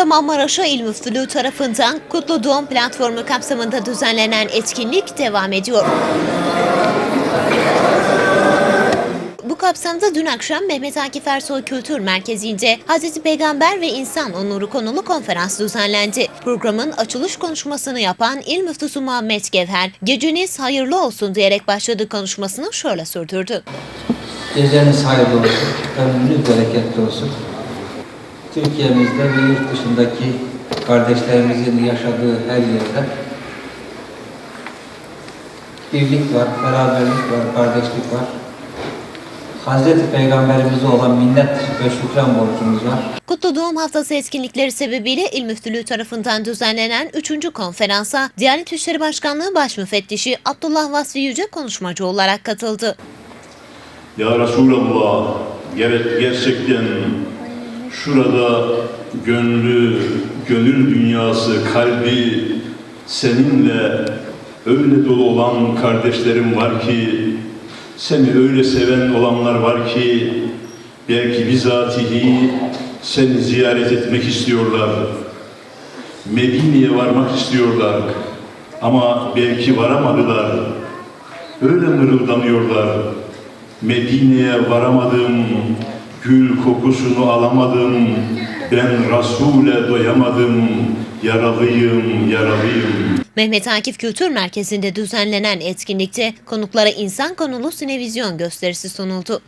Kahramanmaraş'a İl Müftülüğü tarafından Kutlu Doğum Platformu kapsamında düzenlenen etkinlik devam ediyor. Bu kapsamda dün akşam Mehmet Akif Ersoy Kültür Merkezi'nde Hazreti Peygamber ve İnsan Onuru konulu konferans düzenlendi. Programın açılış konuşmasını yapan İl Müftüsü Muhammed Gevher, geceniz hayırlı olsun diyerek başladığı konuşmasını şöyle sürdürdü. Geceniz hayırlı olsun, ömrünüz bereketli olsun. Türkiye'mizde ve yurt dışındaki kardeşlerimizin yaşadığı her yerde birlik var, beraberlik var, kardeşlik var. Hazreti Peygamberimize olan minnet ve şükran borcumuz var. Kutlu Doğum Haftası etkinlikleri sebebiyle İl Müftülüğü tarafından düzenlenen 3. konferansa Diyanet İşleri Başkanlığı Baş Müfettişi Abdullah Vasfi Yüce konuşmacı olarak katıldı. Ya Resulallah ger- gerçekten şurada gönlü, gönül dünyası, kalbi seninle öyle dolu olan kardeşlerim var ki seni öyle seven olanlar var ki belki bizatihi seni ziyaret etmek istiyorlar. Medine'ye varmak istiyorlar ama belki varamadılar. Öyle mırıldanıyorlar. Medine'ye varamadım, gül kokusunu alamadım, ben Resul'e doyamadım, yaralıyım, yaralıyım. Mehmet Akif Kültür Merkezi'nde düzenlenen etkinlikte konuklara insan konulu sinevizyon gösterisi sunuldu.